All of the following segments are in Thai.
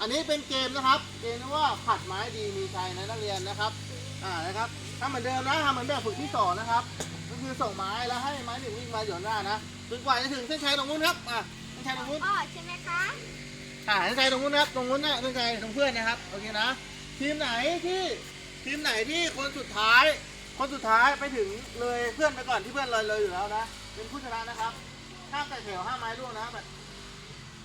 อันนี้เป็นเกมนะครับ เกมที่ว่าผัดไม้ดีมีใจนะนักเรียนนะครับ อ่า นะครับทำเหมือนเดิมนะทำเหมือนแบบฝึกที่สอนนะครับ ก็คือส่งไม้แล้วให้ไม้หนึ่งวิ่งมาหยู่หน้านะถึงกว่าจะถึงเส้นชัยตรงนู้นครับ อ่าเส้นชัยตรงนู้นอ๋อใช่ไหมคะอ่าเส้นชัยตรงนู้นนะครับ ตรงนู้นนะเส้นชัยตรงเพื่อนนะครับ โอเคนะ ทีมไหนที่ ทีมไหนที่คนสุดท้าย คนสุดท้ายไปถึงเลยเพื่อนไปก่อนที่เพื่อนเลยเลยอยู่แล้วนะ เป็นผู้ชนะนะครับ ห้ามแต่แถวห้าไม้ร่วงนะแบบ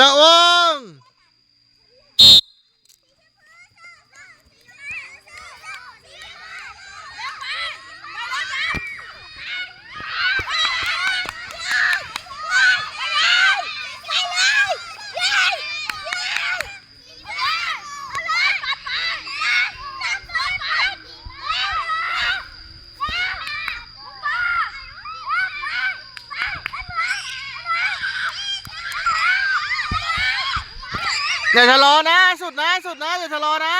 ระวัง อย่าชะลอนะ สุดนะ สุดนะ อย่าชะลอนะ